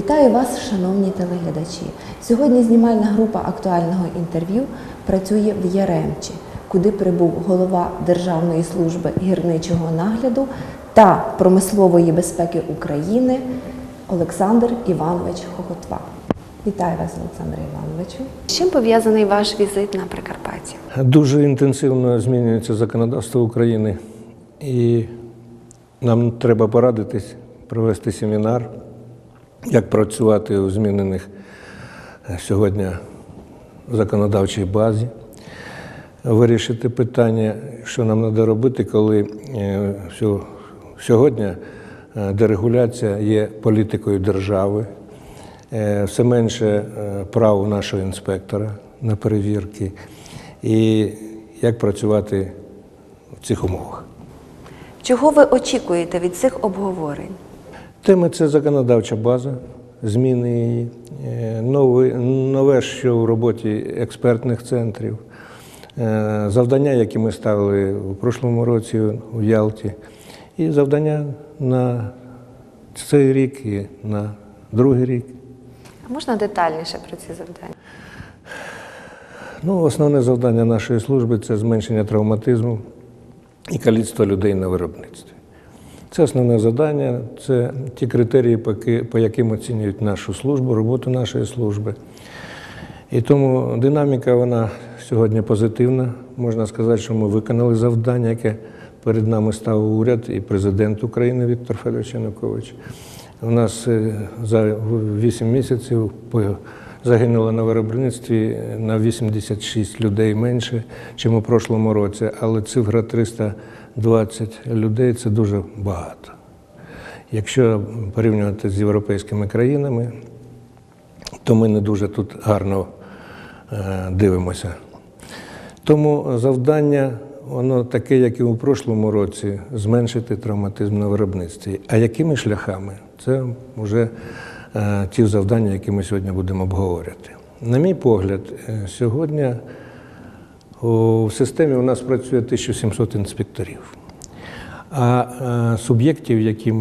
Вітаю вас, шановні телеглядачі. Сьогодні знімальна група актуального інтерв'ю працює в Яремчі, куди прибув голова Державної служби гірничого нагляду та промислової безпеки України Олександр Іванович Хохотва. Вітаю вас, Олександре Івановичу. З чим пов'язаний ваш візит на Прикарпатті? Дуже інтенсивно змінюється законодавство України, і нам треба порадитись, провести семінар, як працювати у змінених е, сьогодні законодавчій базі, вирішити питання, що нам треба робити, коли е, сьогодні е, дерегуляція є політикою держави. Все менше прав нашого інспектора на перевірки, і як працювати в цих умовах. Чого ви очікуєте від цих обговорень? Теми це законодавча база, зміни її, е, нове, що в роботі експертних центрів, е, завдання, які ми ставили у прошлому році у Ялті, і завдання на цей рік і на другий рік. А можна детальніше про ці завдання? Ну, основне завдання нашої служби це зменшення травматизму і каліцтва людей на виробництві. Це основне завдання, це ті критерії, по яким оцінюють нашу службу, роботу нашої служби. І тому динаміка вона сьогодні позитивна. Можна сказати, що ми виконали завдання, яке перед нами ставив уряд і президент України Віктор Федорович Янукович. У нас е, за 8 місяців загинуло на виробництві на 86 людей менше, ніж у прошлому році, але цифра 320 людей це дуже багато. Якщо порівнювати з європейськими країнами, то ми не дуже тут гарно е, дивимося. Тому завдання, воно таке, як і у прошлому році, зменшити травматизм на виробництві. А якими шляхами? Це вже е, ті завдання, які ми сьогодні будемо обговорювати. На мій погляд, е, сьогодні у системі у нас працює 1700 інспекторів. А е, суб'єктів, які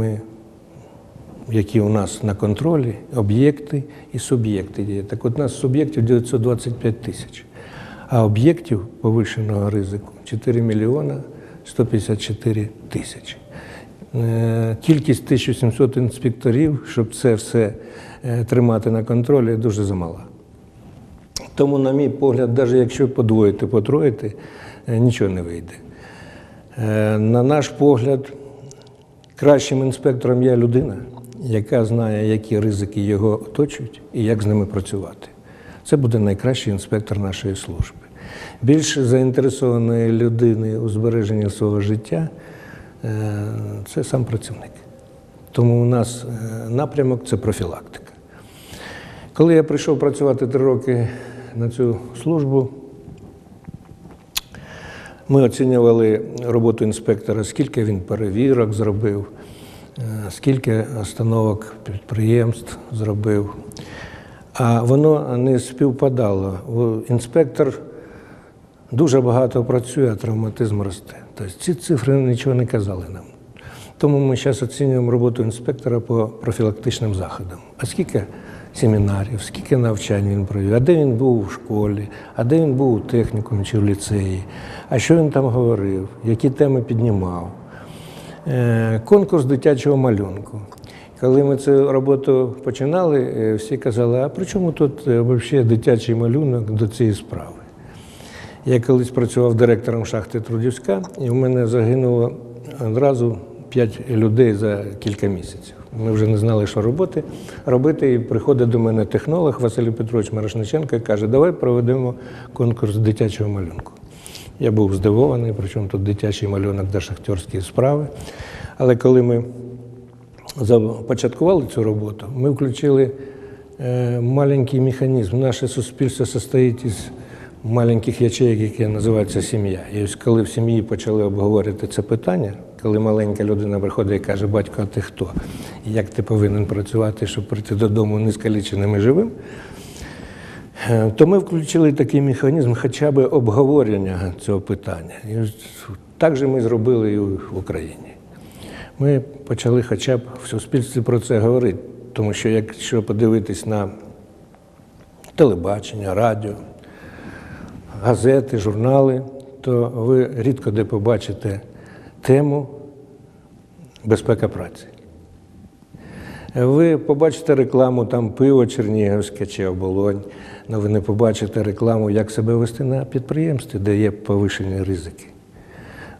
які у нас на контролі, об'єкти і суб'єкти є. Так от у нас суб'єктів 925 тисяч, а об'єктів повищеного ризику 4 мільйона 154 тисячі. Е, Кількість 1700 інспекторів, щоб це все е, тримати на контролі, дуже замала. Тому, на мій погляд, навіть якщо подвоїти, потроїти, е, нічого не вийде. Е, На наш погляд, кращим інспектором є людина, яка знає, які ризики його оточують і як з ними працювати. Це буде найкращий інспектор нашої служби. Більш заінтересованої людини у збереженні свого життя е, це сам працівник. Тому у нас напрямок це профілактика. Коли я прийшов працювати три роки на цю службу, ми оцінювали роботу інспектора, скільки він перевірок зробив, е, скільки остановок підприємств зробив. А воно не співпадало. Інспектор дуже багато працює, а травматизм росте. Тобто ці цифри нічого не казали нам. Тому ми зараз оцінюємо роботу інспектора по профілактичним заходам. А скільки семінарів, скільки навчань він провів, а де він був у школі, а де він був у технікумі чи в ліцеї, а що він там говорив, які теми піднімав. Е, Конкурс дитячого малюнку. Коли ми цю роботу починали, е, всі казали, а при чому тут е, взагалі дитячий малюнок до цієї справи? Я колись працював директором шахти Трудівська, і в мене загинуло одразу 5 людей за кілька місяців. Ми вже не знали, що робити. робити. І приходить до мене технолог Василь Петрович Марошниченко і каже, давай проведемо конкурс дитячого малюнку. Я був здивований, причому тут дитячий малюнок до шахтерської справи. Але коли ми започаткували цю роботу, ми включили е, маленький механізм. Наше суспільство состоїть із маленьких ячеїк, які називаються сім'я. І ось коли в сім'ї почали обговорювати це питання, коли маленька людина приходить і каже, батько, а ти хто? Як ти повинен працювати, щоб прийти додому нескаліченим і живим? Е, То ми включили такий механізм хоча б обговорення цього питання. І так же ми зробили і в Україні. Ми почали хоча б в суспільстві про це говорити. тому що якщо подивитись на телебачення, радіо, газети, журнали, то ви рідко де побачите тему безпека праці. Ви побачите рекламу там пиво Чернігівське чи оболонь, але ви не побачите рекламу, як себе вести на підприємстві, де є повишені ризики.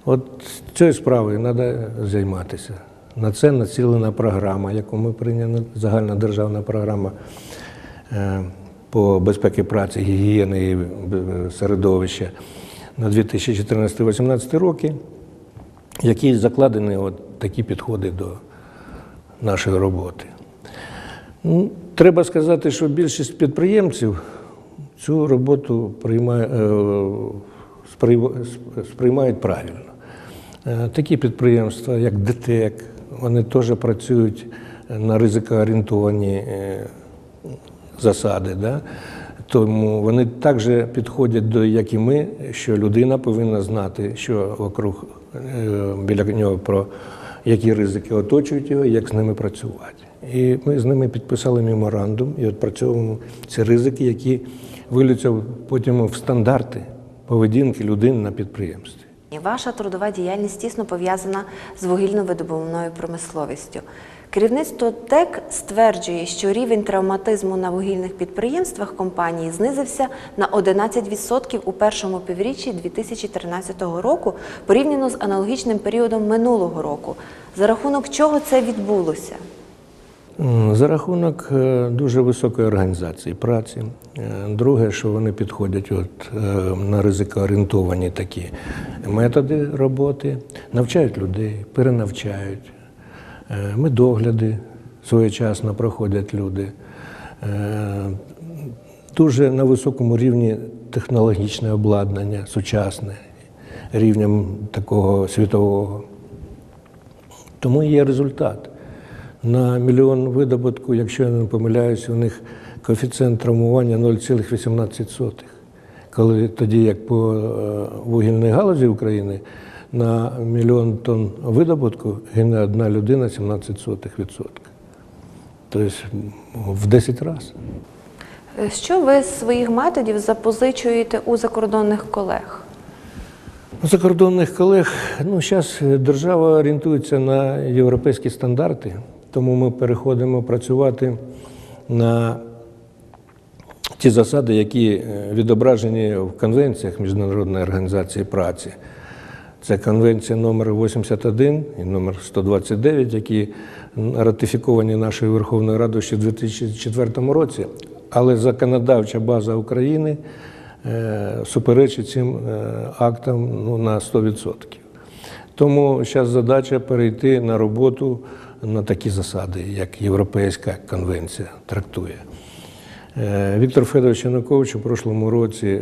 От цією справою треба займатися. На це націлена програма, яку ми прийняли, загальна державна програма е, по безпеці праці, гігієни і е, середовища на 2014-2018 роки, в якій закладені от такі підходи до нашої роботи. Ну, Треба сказати, що більшість підприємців цю роботу приймає, е, сприймають правильно. Е, Такі підприємства, як ДТЕК, вони теж працюють на ризикоорієнтовані е, засади. Да? Тому вони також підходять до, як і ми, що людина повинна знати, що вокруг біля нього про які ризики оточують його, як з ними працювати. І ми з ними підписали меморандум і відпрацьовуємо ці ризики, які вилються потім в стандарти поведінки людини на підприємстві. Ваша трудова діяльність тісно пов'язана з вугільно-видобувною промисловістю. Керівництво ТЕК стверджує, що рівень травматизму на вугільних підприємствах компанії знизився на 11% у першому півріччі 2013 року порівняно з аналогічним періодом минулого року. За рахунок чого це відбулося? За рахунок е, дуже високої організації праці. Е, Друге, що вони підходять от, е, на ризикоорієнтовані такі методи роботи, навчають людей, перенавчають, медогляди своєчасно проходять люди. Е, Дуже на високому рівні технологічне обладнання, сучасне, рівнем такого світового. Тому є результат. На мільйон видобутку, якщо я не помиляюся, у них коефіцієнт травмування 0,18. Коли тоді, як по е, вугільній галузі України, на мільйон тонн видобутку гине одна людина 17%. Тобто в 10 разів. Що ви з своїх методів запозичуєте у закордонних колег? У закордонних колег, ну, зараз держава орієнтується на європейські стандарти, тому ми переходимо працювати на ті засади, які е, відображені в конвенціях Міжнародної організації праці. Це конвенція номер 81 і номер 129, які ратифіковані нашою Верховною Радою ще в 2004 році. Але законодавча база України е, суперечить цим е, актам ну, на 100%. Тому зараз задача перейти на роботу на такі засади, як Європейська конвенція трактує. Е, Віктор Федорович Янукович у прошлому році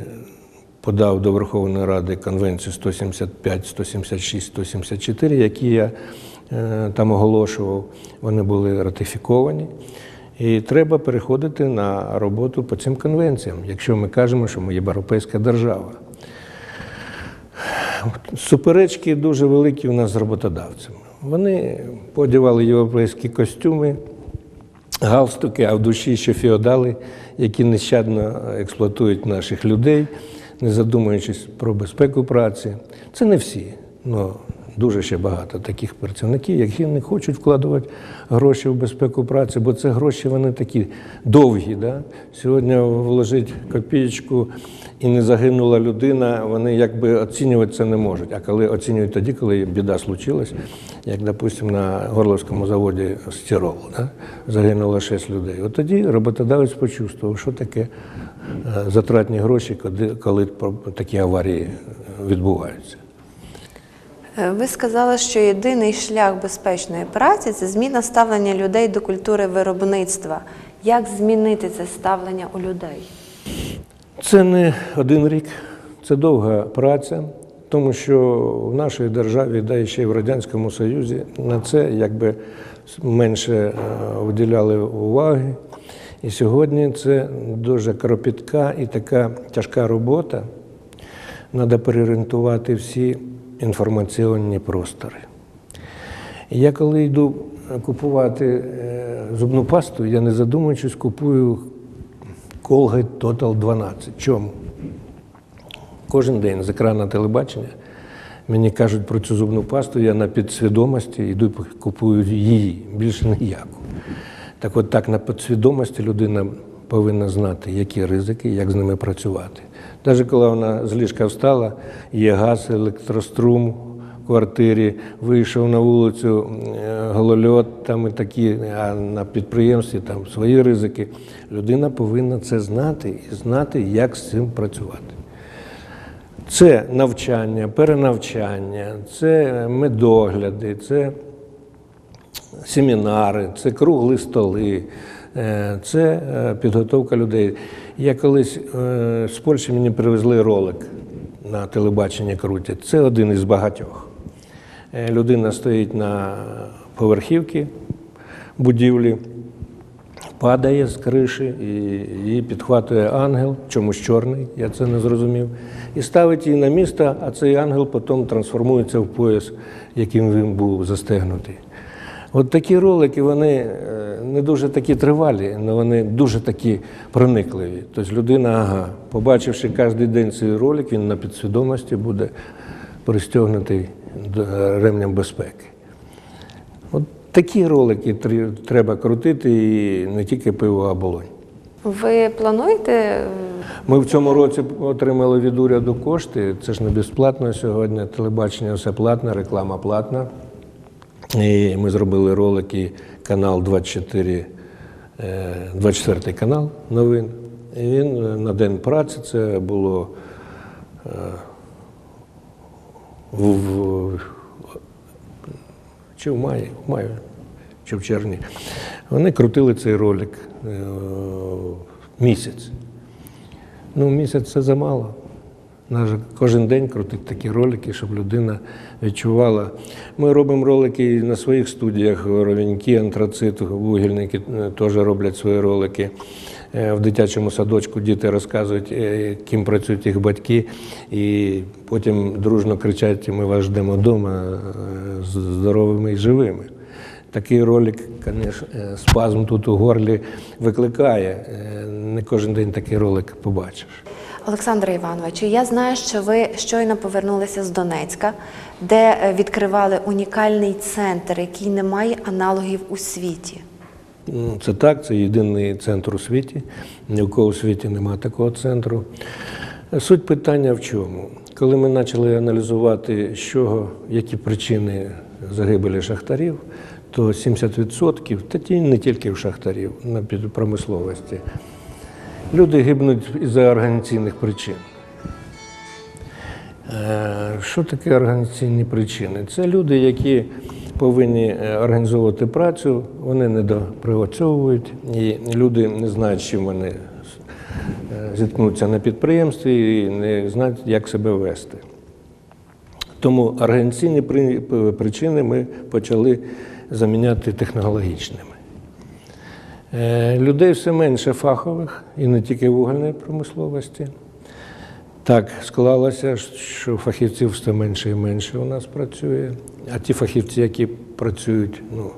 подав до Верховної Ради конвенцію 175, 176, 174, які я е, там оголошував. Вони були ратифіковані. І треба переходити на роботу по цим конвенціям, якщо ми кажемо, що ми європейська держава. Суперечки дуже великі у нас з роботодавцями. Вони подівали європейські костюми, галстуки, а в душі ще феодали, які нещадно експлуатують наших людей, не задумуючись про безпеку праці. Це не всі, але дуже ще багато таких працівників, які не хочуть вкладувати гроші в безпеку праці, бо це гроші вони такі довгі. Да? Сьогодні вложить копієчку і не загинула людина, вони якби оцінювати це не можуть. А коли оцінюють тоді, коли біда случилась, як, допустимо, на Горловському заводі стирол, да? загинуло 6 людей. От тоді роботодавець почувствував, що таке затратні гроші, коли, такі аварії відбуваються. Е, Ви сказали, що єдиний шлях безпечної праці це зміна ставлення людей до культури виробництва. Як змінити це ставлення у людей? Це не один рік, це довга праця, тому що в нашій державі, да і ще й в Радянському Союзі, на це якби менше е, виділяли уваги. І сьогодні це дуже кропітка і така тяжка робота. Треба переорієнтувати всі інформаційні простори. Я коли йду купувати е, зубну пасту, я не задумуючись, купую Colgate Total 12. Чому? Кожен день з екрану телебачення мені кажуть про цю зубну пасту, я на підсвідомості йду купую її, більше ніяку. Так от так на підсвідомості людина повинна знати, які ризики, як з ними працювати. Навіть коли вона з ліжка встала, є газ, електрострум в квартирі, вийшов на вулицю, е, голольот там і такі, а на підприємстві там свої ризики. Людина повинна це знати і знати, як з цим працювати. Це навчання, перенавчання, це медогляди, це семінари, це круглі столи, е, це е, підготовка людей. Я колись е, з Польщі мені привезли ролик на телебаченні крутять. Це один із багатьох. Людина стоїть на поверхівці будівлі, падає з криші, і її підхватує ангел, чомусь чорний, я це не зрозумів, і ставить її на місто, а цей ангел потім трансформується в пояс, яким він був застегнутий. От такі ролики, вони е, не дуже такі тривалі, але вони дуже такі проникливі. Тобто людина, ага, побачивши кожен день цей ролик, він на підсвідомості буде пристегнутий до ремнем безпеки. От такі ролики треба крутити і не тільки пиво, а болонь. Ви плануєте е, Ми в цьому році отримали від уряду кошти. Це ж не безплатно сьогодні. Телебачення все платне, реклама платна. І ми зробили ролики канал 24, е, 24 канал новин. І він е, на день праці це було е, в, в, чи в маї, в маї, чи в червні. Вони крутили цей ролик е, місяць. Ну, місяць це замало. Наш кожен день крутить такі ролики, щоб людина відчувала. Ми робимо ролики на своїх студіях. Ровеньки, антрацит, вугільники е, теж роблять свої ролики. Е, В дитячому садочку діти розказують, е, ким працюють їх батьки, і потім дружно кричать: ми вас ждемо вдома здоровими і живими. Такий ролик, звісно, спазм тут у горлі викликає. Не кожен день такий ролик побачиш. Олександре Івановичу, я знаю, що ви щойно повернулися з Донецька, де е, відкривали унікальний центр, який не має аналогів у світі. Ну, Це так, це єдиний центр у світі. Ні у кого у світі немає такого центру. Суть питання в чому? Коли ми почали аналізувати, чого, які причини загибелі шахтарів, то 70%, та ті не тільки в шахтарів, на промисловості, люди гибнуть із-за організаційних причин. Е, Що таке організаційні причини? Це люди, які повинні е, організовувати працю, вони недопрацьовують, і люди не знають, чим вони е, зіткнуться на підприємстві і не знають, як себе вести. Тому організаційні причини ми почали заміняти технологічними. Е, Людей все менше фахових, і не тільки в вугільній промисловості. Так склалося, що фахівців все менше і менше у нас працює, а ті фахівці, які працюють, ну,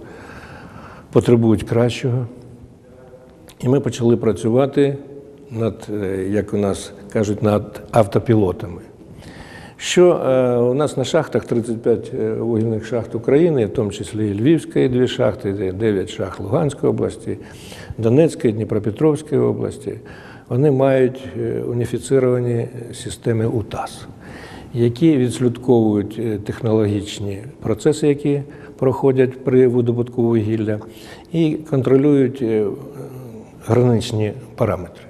потребують кращого. І ми почали працювати над, е, як у нас кажуть, над автопілотами. Що е, у нас на шахтах 35 е, вугільних шахт України, в тому числі і Львівської дві шахти, 9 шахт Луганської області, Донецької, Дніпропетровської області. Вони мають е, уніфіцировані системи УТАС, які відслідковують технологічні процеси, які проходять при видобутку вугілля, і контролюють граничні параметри.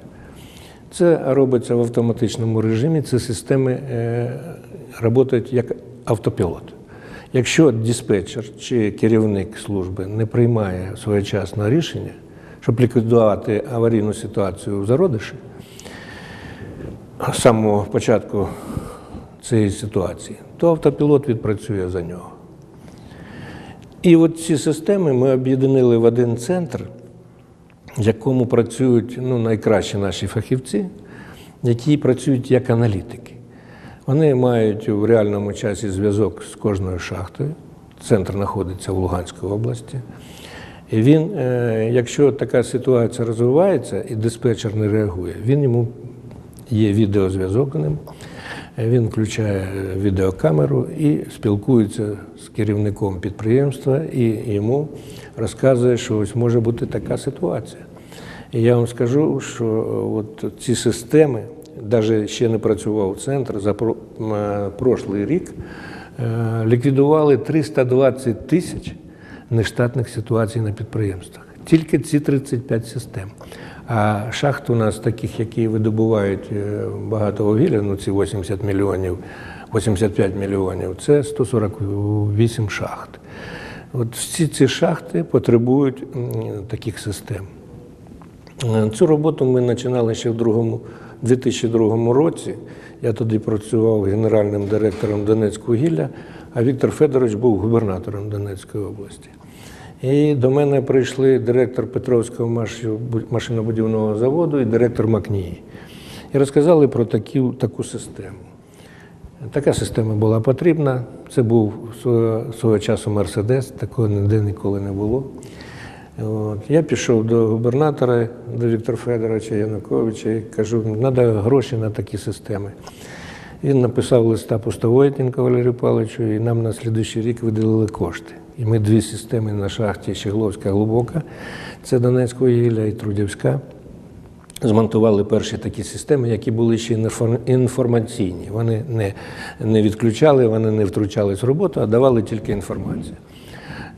Це робиться в автоматичному режимі. Ці системи працюють як автопілот. Якщо диспетчер чи керівник служби не приймає своєчасне рішення, щоб ліквідувати аварійну ситуацію в зародиші, з самого початку цієї ситуації, то автопілот відпрацює за нього. І от ці системи ми об'єднали в один центр, в якому працюють ну, найкращі наші фахівці, які працюють як аналітики. Вони мають в реальному часі зв'язок з кожною шахтою, центр знаходиться в Луганській області. І він, е, якщо така ситуація розвивається і диспетчер не реагує, він йому є відеозв'язок ним, е, він включає відеокамеру і спілкується з керівником підприємства і йому розказує, що ось може бути така ситуація. І я вам скажу, що е, от ці системи, навіть ще не працював центр, за е, прошлий рік е, ліквідували 320 тисяч нештатних ситуацій на підприємствах. Тільки ці 35 систем. А шахт у нас таких, які видобувають е, багато вугілля, ну ці 80 мільйонів, 85 мільйонів, це 148 шахт. От всі ці шахти потребують таких систем. Цю роботу ми починали ще в другому, 2002 році. Я тоді працював генеральним директором Донецького гілля, а Віктор Федорович був губернатором Донецької області. І до мене прийшли директор Петровського машинобудівного заводу і директор Макнії. І розказали про такі, таку систему. Така система була потрібна. Це був свого часу Мерседес, такого ніде ніколи не було. От. Я пішов до губернатора, до Віктора Федоровича Януковича і кажу, треба гроші на такі системи. Він написав листа Пустовойтенко Валерію Павловичу, і нам на слідуючий рік виділили кошти. І ми дві системи на шахті Щегловська глибока, це Донецького гілля і Трудівська. Змонтували перші такі системи, які були ще інфор- інформаційні. Вони не, не відключали, вони не втручались в роботу, а давали тільки інформацію.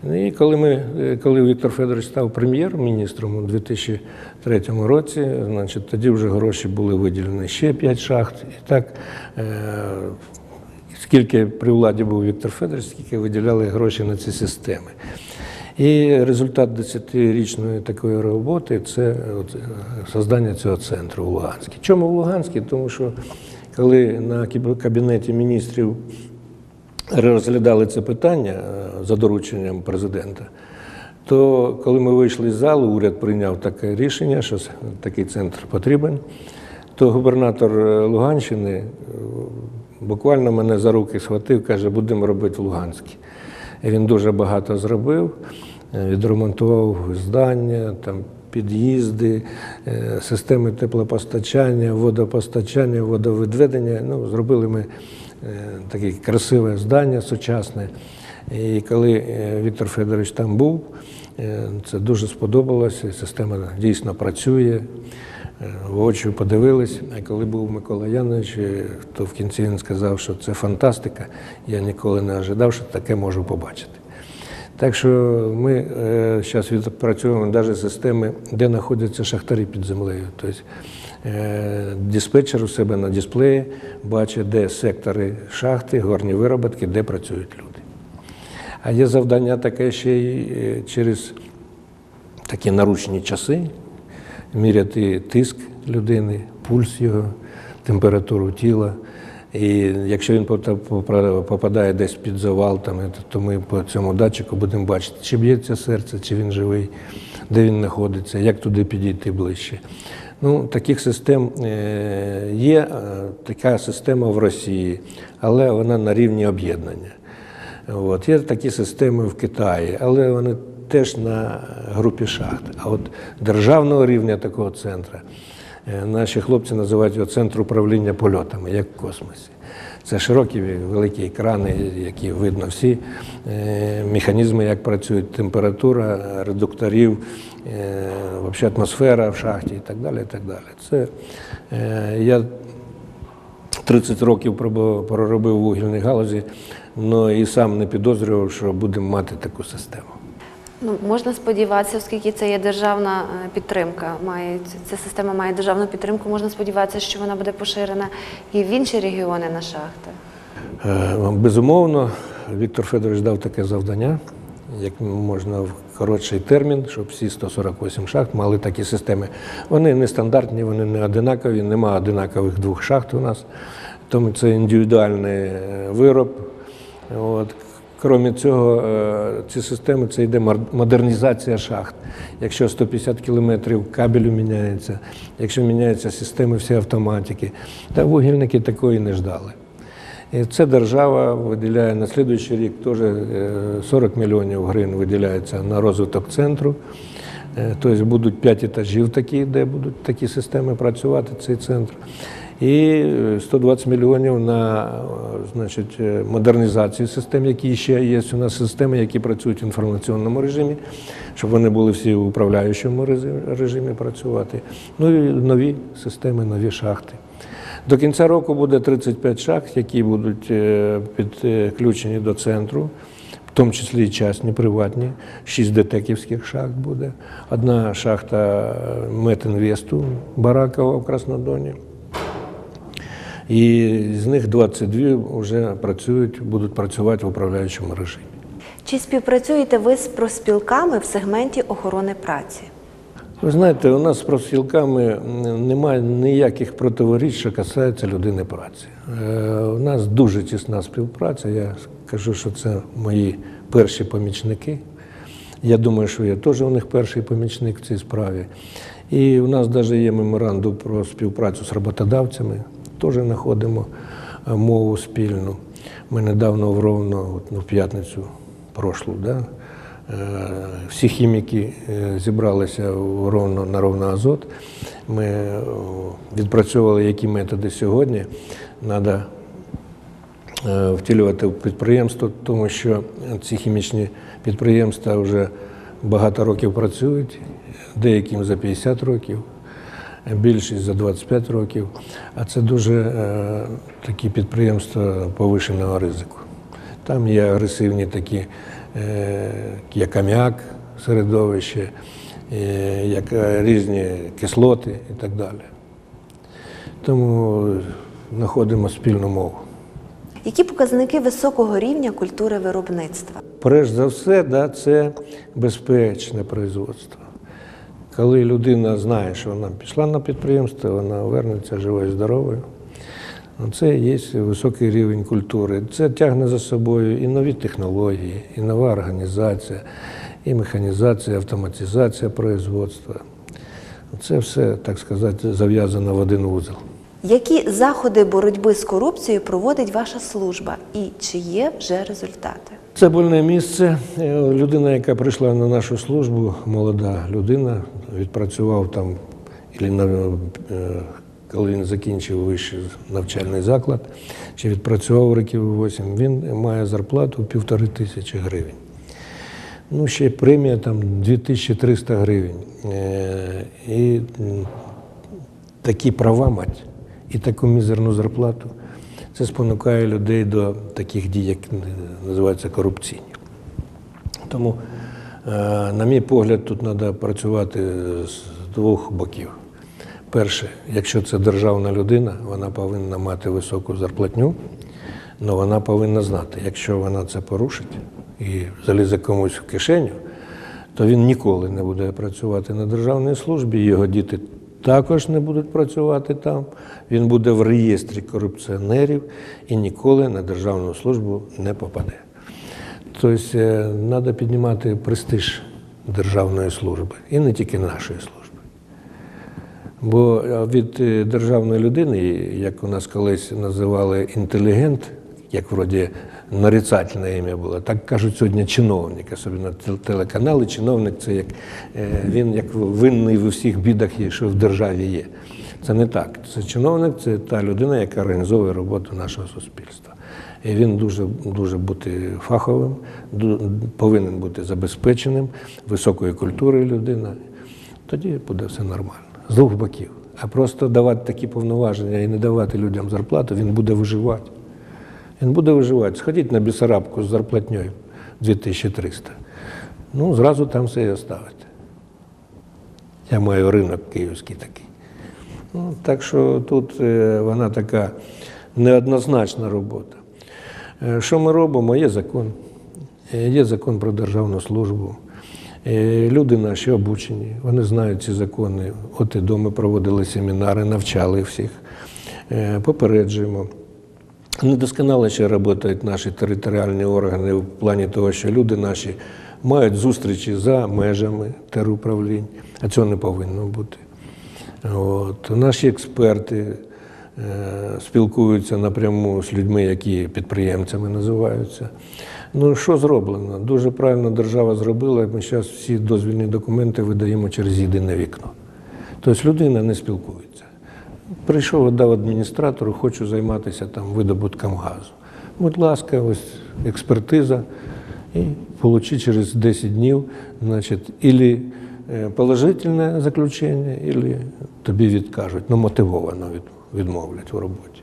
І коли, ми, е, коли Віктор Федорович став прем'єр-міністром у 2003 році, значить, тоді вже гроші були виділені ще 5 шахт. І так, е, скільки при владі був Віктор Федорович, скільки виділяли гроші на ці системи. І результат 10-річної такої роботи це от, е, создання цього центру в Луганській. Чому в Луганській? Тому що коли на кабінеті міністрів розглядали це питання е, за дорученням президента, то коли ми вийшли з залу, уряд прийняв таке рішення, що такий центр потрібен, то губернатор е, Луганщини е, буквально мене за руки схватив, каже, будемо робити в Луганській. Він дуже багато зробив, відремонтував здання, там під'їзди, системи теплопостачання, водопостачання, водовідведення. Ну, зробили ми таке красиве здання сучасне. І коли е, Віктор Федорович там був, е, це дуже сподобалося, система дійсно працює. Е, В очі подивились, а коли був Микола Янович, е, то в кінці він сказав, що це фантастика. Я ніколи не ожидав, що таке можу побачити. Так що ми зараз відпрацьовуємо навіть системи, де знаходяться шахтарі під землею. Тобто е, диспетчер у себе на дисплеї бачить, де сектори шахти, горні вироботки, де працюють люди. А є завдання таке ще й е, через такі наручні часи міряти тиск людини, пульс його, температуру тіла. І якщо він попадає десь під завал, е, то ми по цьому датчику будемо бачити, чи б'ється серце, чи він живий, де він знаходиться, як туди підійти ближче. Ну, таких систем е, є, е, така система в Росії, але вона на рівні об'єднання. От. Є такі системи в Китаї, але вони теж на групі шахт. А от державного рівня такого центру е, наші хлопці називають його центр управління польотами, як в космосі. Це широкі великі екрани, які видно всі е, механізми, як працюють температура, редукторів, е, взагалі атмосфера в шахті і так далі. І так далі. Це, е, я 30 років проробив у вугільній галузі, але і сам не підозрював, що будемо мати таку систему. Ну, можна сподіватися, оскільки це є державна е, підтримка, має, ця система має державну підтримку, можна сподіватися, що вона буде поширена і в інші регіони на шахти. Е, Безумовно, Віктор Федорович дав таке завдання, як можна в коротший термін, щоб всі 148 шахт мали такі системи. Вони не стандартні, вони не одинакові, нема одинакових двох шахт у нас. Тому це індивідуальний е, вироб. От. Крім цього, е, ці системи це йде модернізація шахт. Якщо 150 кілометрів кабелю міняється, якщо міняються системи всі автоматики, та вугільники такої не ждали. І це держава виділяє на слідуючий рік теж е, 40 мільйонів гривень виділяється на розвиток центру. Е, Тобто будуть 5 етажів такі, де будуть такі системи працювати, цей центр. І е, 120 мільйонів на е, значить, е, модернізацію систем, які ще є у нас системи, які працюють в інформаційному режимі, щоб вони були всі в управляючому режимі- працювати. Ну і нові системи, нові шахти. До кінця року буде 35 шахт, які будуть е, підключені до центру, в тому числі і частні, приватні. Шість детеківських шахт буде. Одна шахта е, Метінвесту Баракова в Краснодоні. І з них 22 вже працюють, будуть працювати в управляючому режимі. Чи співпрацюєте ви з профспілками в сегменті охорони праці? Ви знаєте, у нас з профспілками немає ніяких противоріч, що касається людини праці. Е, У нас дуже тісна співпраця. Я кажу, що це мої перші помічники. Я думаю, що я теж у них перший помічник в цій справі. І у нас навіть є меморандум про співпрацю з роботодавцями. Теж знаходимо е, мову спільну. Ми недавно в Ровно, от, ну, в п'ятницю прошлу, да, Е, Всі хіміки е, зібралися Ровно на Ровно Азот. Ми відпрацьовували, які методи сьогодні треба втілювати в підприємство, тому що ці хімічні підприємства вже багато років працюють, деяким за 50 років, більшість за 25 років. А це дуже е, такі підприємства повишеного ризику. Там є агресивні такі, е, як аміак, середовище, е, як різні кислоти і так далі. Тому знаходимо спільну мову. Які показники високого рівня культури виробництва? Перш за все, да, це безпечне производство. Коли людина знає, що вона пішла на підприємство, вона вернеться живою, здоровою. Ну, Це є високий рівень культури. Це тягне за собою і нові технології, і нова організація, і механізація, автоматизація производства. Це все, так сказати, зав'язано в один вузол. Які заходи боротьби з корупцією проводить ваша служба і чи є вже результати? Це больне місце. Е, Людина, яка прийшла на нашу службу, молода людина, відпрацював там, е, коли він закінчив вищий навчальний заклад, чи відпрацював років 8, він має зарплату півтори тисячі гривень. Ну, ще премія там 2300 гривень. Е, І такі права мать і таку мізерну зарплату. Це спонукає людей до таких дій, як називаються корупційні. Тому, е, на мій погляд, тут треба працювати з двох боків. Перше, якщо це державна людина, вона повинна мати високу зарплатню, але вона повинна знати, якщо вона це порушить і залізе комусь в кишеню, то він ніколи не буде працювати на державній службі, його діти також не будуть працювати там. Він буде в реєстрі корупціонерів і ніколи на державну службу не попаде. Тобто треба піднімати престиж державної служби і не тільки нашої служби. Бо е, від е, державної людини, як у нас колись називали інтелігент, як вроді нарицательне ім'я було, так кажуть сьогодні чиновник, особливо тел- телеканали. Чиновник це як е, він як винний в усіх бідах, що в державі є. Це не так. Це чиновник, це та людина, яка організовує роботу нашого суспільства. І він дуже дуже бути фаховим, повинен бути забезпеченим, високої культури людина. Тоді буде все нормально. З двох боків. А просто давати такі повноваження і не давати людям зарплату, він буде виживати. Він буде виживати. Сходіть на Бісарабку з зарплатньою 2300. Ну, зразу там все і оставите. Я маю ринок київський такий. Ну, так що тут е, вона така неоднозначна робота. Е, Що ми робимо? Є закон. Е, Є закон про державну службу. Люди наші обучені, вони знають ці закони. От і до ми проводили семінари, навчали всіх, попереджуємо. Недосконало ще працюють наші територіальні органи в плані того, що люди наші мають зустрічі за межами теруправлінь, а цього не повинно бути. От. Наші експерти спілкуються напряму з людьми, які підприємцями називаються. Ну, що зроблено? Дуже правильно держава зробила. Ми зараз всі дозвільні документи видаємо через єдине вікно. Тобто людина не спілкується. Прийшов, дав адміністратору, хочу займатися там видобутком газу. Будь ласка, ось експертиза, і получи через 10 днів, значить, ілі е, положительне заключення, ілі тобі відкажуть, ну мотивовано від, відмовлять в роботі.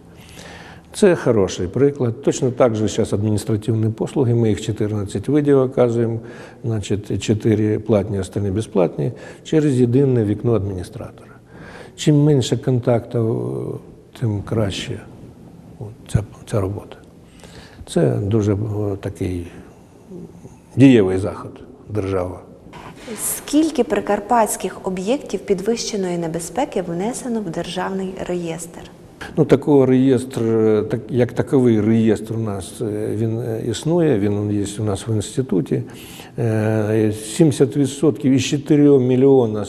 Це хороший приклад. Точно так же зараз адміністративні послуги, ми їх 14 видів оказуємо, значить 4 платні, остальні безплатні, через єдине вікно адміністратора. Чим менше контактів, тим краще ця, ця робота. Це дуже такий дієвий заход держава. Скільки прикарпатських об'єктів підвищеної небезпеки внесено в державний реєстр? Ну, такого реєстру, е, так, як таковий реєстр у нас е, він е, існує, він є у нас в інституті. Е, 70% із 4 мільйона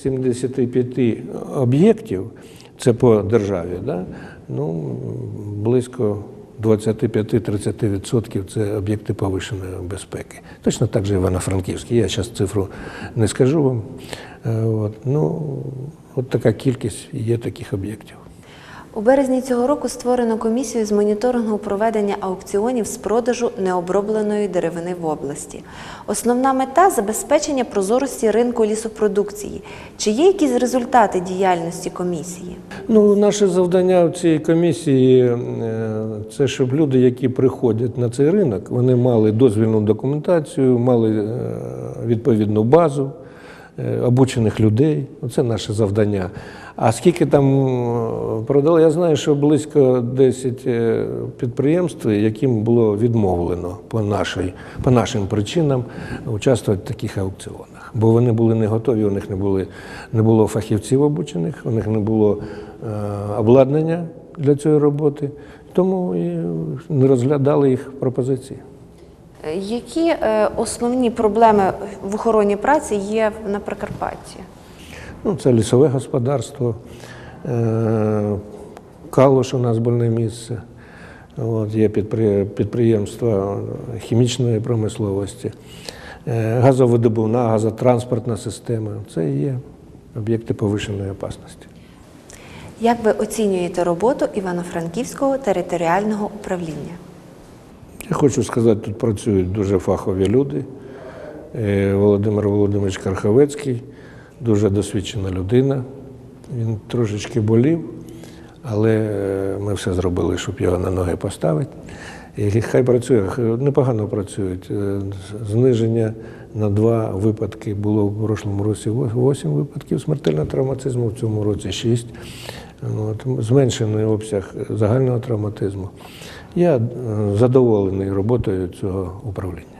175 об'єктів, це по державі, да? ну, близько 25-30% це об'єкти повищеної безпеки. Точно так же Івано-Франківський. Я зараз цифру не скажу вам. Е, От, ну, от така кількість є таких об'єктів. У березні цього року створено комісію з моніторингу проведення аукціонів з продажу необробленої деревини в області. Основна мета забезпечення прозорості ринку лісопродукції. Чи є якісь результати діяльності комісії? Ну, наше завдання в цій комісії е, це щоб люди, які приходять на цей ринок, вони мали дозвільну документацію, мали е, відповідну базу е, обучених людей. Це наше завдання. А скільки там е, продали, я знаю, що близько 10 е, підприємств, яким було відмовлено по, нашій, по нашим причинам участвувати в таких аукціонах. Бо вони були не готові, у них не, були, не було фахівців обучених, у них не було е, обладнання для цієї роботи, тому і не розглядали їх пропозиції. Е, Які е, основні проблеми в охороні праці є на Прикарпатті? Ну, це лісове господарство, е, Калуш у нас больне місце. От, є підприємства хімічної промисловості, е, газовидобувна, газотранспортна система. Це і є об'єкти повищеної опасності. Як ви оцінюєте роботу Івано-Франківського територіального управління? Я хочу сказати, тут працюють дуже фахові люди. Е, Володимир Володимирович Карховецький, дуже досвідчена людина. Він трошечки болів, але е, ми все зробили, щоб його на ноги поставити. І хай працює, непогано працюють. Е, Зниження на два випадки було в прошлому році 8 випадків смертельного травматизму, в цьому році 6. От, зменшений обсяг загального травматизму. Я е, задоволений роботою цього управління.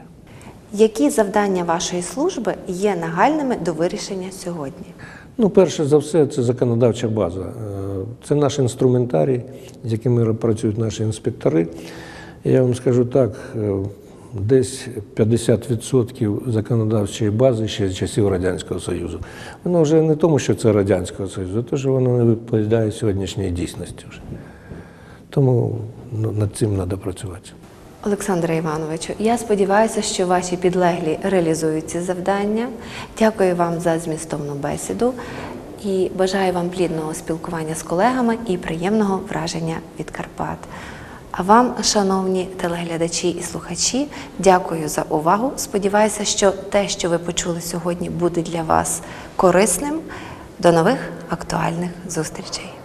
Які завдання вашої служби є нагальними до вирішення сьогодні? Ну, перше за все, це законодавча база. Е, Це наш інструментарій, з якими працюють наші інспектори. Я вам скажу так, е, десь 50% законодавчої бази ще з часів Радянського Союзу. Воно вже не тому, що це Радянського Союзу, а то, що воно не відповідає сьогоднішній дійсності вже. Тому ну, над цим треба працювати. Олександре Івановичу, я сподіваюся, що ваші підлеглі реалізують ці завдання. Дякую вам за змістовну бесіду і бажаю вам плідного спілкування з колегами і приємного враження від Карпат. А вам, шановні телеглядачі і слухачі, дякую за увагу. Сподіваюся, що те, що ви почули сьогодні, буде для вас корисним. До нових актуальних зустрічей.